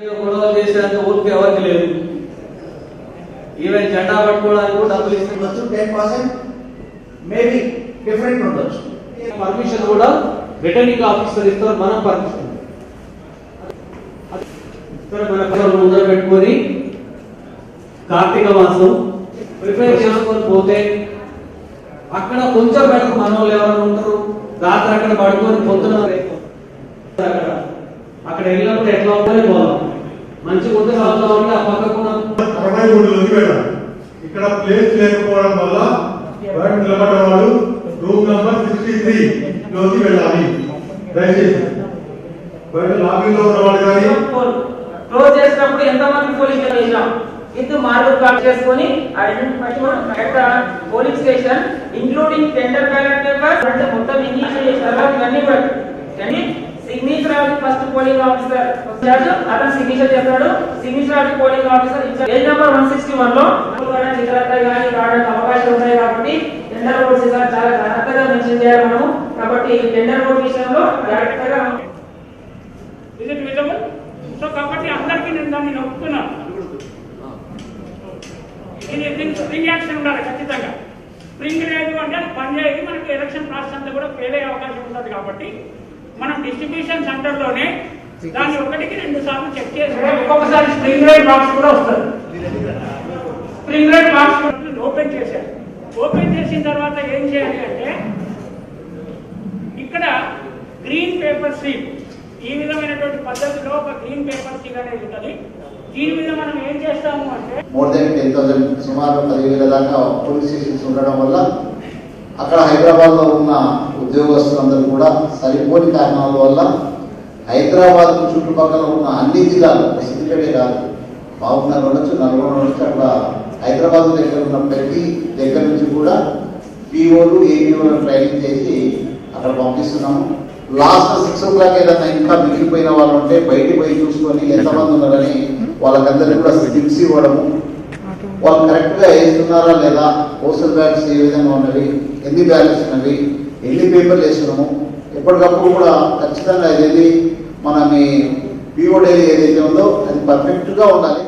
గొడవ చేసేంత ఊరికి ఎవరికి లేదు. ఈవెన్ జెండా పట్టుకోవడానికి కూడా డబ్బులు ఇస్తే ఉండొచ్చు. టెన్ పర్సెంట్ మేబీ డిఫరెంట్ ఉండొచ్చు. పర్మిషన్ కూడా రిటర్నింగ్ ఆఫీసర్ ఇస్తారు మనం పర్మిషన్ మన పిల్లలు ముందర పెట్టుకొని కార్తీక మాసం ప్రిపేర్ చేసుకొని పోతే అక్కడ కొంచెం బెటర్ మన వాళ్ళు ఎవరైనా ఉంటారు రాత్రి అక్కడ పడుకొని పొద్దున అక్కడ అక్కడ వెళ్ళినప్పుడు ఎట్లా ఉంటుందో పోదాం. మంచిగా ఉంటే చదువుతా ఉంటే ఆ పక్కకు ఉన్న అరవై మూడులోకి వెళ్ళాలి ఇక్కడ ప్లేస్ లేకపోవడం వల్ల బయట నిలబడ్డ వాళ్ళు రూమ్ నంబర్ సిక్స్టీ త్రీ లోకి వెళ్ళాలి. దయచేసి. బయట లాబీలో ఉన్నవాడు కానీ క్లోజ్ చేసినప్పుడు ఎంతమంది పోలీస్ చేసినాం ఇది మార్పు కార్డ్ చేసుకొని correct polling station including tender ballot paper అంటే మొత్తం ఇంగ్లీష్ ఇవన్నీ కూడా ఫస్ట్ పోలింగ్ ఆఫీసర్ ఇన్ఛార్జ్ అతను సిగ్నేచర్ చేస్తాడు. Signature of polling officer incharge page number one sixty వన్లో చిత్రత కానీ రావడానికి అవకాశాలు ఉన్నాయి కాబట్టి టెండర్ ఓట్స్ చాలా జాగ్రత్తగా మెన్షన్ చేయాలి మనము. కాబట్టి టెండర్ ఓట్ విషయంలో జాగ్రత్తగా సో కాబట్టి అందరికీ నేను దాన్ని నొప్పుతున్నాను స్ప్రింగ్ యాక్షన్ ఉండాలి ఖచ్చితంగా. స్ప్రింగ్ లేదు అంటే అది పని చేయదు. మనకి ఎలక్షన్ ప్రాసెస్ అంతా కూడా ఫెయిల్ అయ్యే అవకాశం ఉంటుంది కాబట్టి మనం డిస్ట్రిబ్యూషన్ సెంటర్లోనే దాన్ని ఒకటికి రెండు సార్లు చెక్ చేసి ఒక్కొక్కసారి స్ప్రింగ్ రైట్ బాక్స్ కూడా వస్తుంది స్ప్రింగ్ రైట్ బాక్స్ ఓపెన్ చేశారు. ఓపెన్ చేసిన తర్వాత ఏం చేయాలి అంటే ఇక్కడ గ్రీన్ పేపర్ స్లీప్ ఈ విధమైనటువంటి పద్ధతిలో ఒక గ్రీన్ పేపర్ స్లీప్ అనేది ఉన్నది దీని మీద మనం ఏం చేస్తాము అంటే మోర్ దెన్ టెన్ థౌసండ్ సుమారు పదివేల దాకా పోలీస్ స్టేషన్స్ ఉండడం వల్ల అక్కడ హైదరాబాద్లో ఉన్న ఉద్యోగస్తులందరూ కూడా సరిపోని కారణాల వల్ల హైదరాబాద్ చుట్టుపక్కల ఉన్న అన్ని జిల్లాలు సిద్దిపేటే కాదు బాగున్నారు ఉండొచ్చు నల్గొండ ఉండొచ్చు అక్కడ హైదరాబాద్ దగ్గర ఉన్న ప్రతి దగ్గర నుంచి కూడా పిఓలు ఏపీఓలు ట్రైనింగ్ చేసి అక్కడ పంపిస్తున్నాము. లాస్ట్ సిక్స్ ఓ క్లాక్ ఏదైనా ఇంకా మిగిలిపోయిన వాళ్ళు ఉంటే బయటికి పోయి చూసుకొని ఎంతమంది ఉన్నారని వాళ్ళకందరికీ కూడా స్లిప్స్ ఇవ్వడము. వాళ్ళు కరెక్ట్గా వేస్తున్నారా లేదా? పోస్టల్ బ్యాలెన్స్ ఏ విధంగా ఉన్నవి? ఎన్ని బ్యాలెన్స్ ఉన్నవి? ఎన్ని పేపర్లు వేస్తున్నాము? ఎప్పటికప్పుడు కూడా ఖచ్చితంగా ఇదేది మన మీ పిఓ డైరీ ఏదైతే ఉందో అది పర్ఫెక్ట్గా ఉండాలి.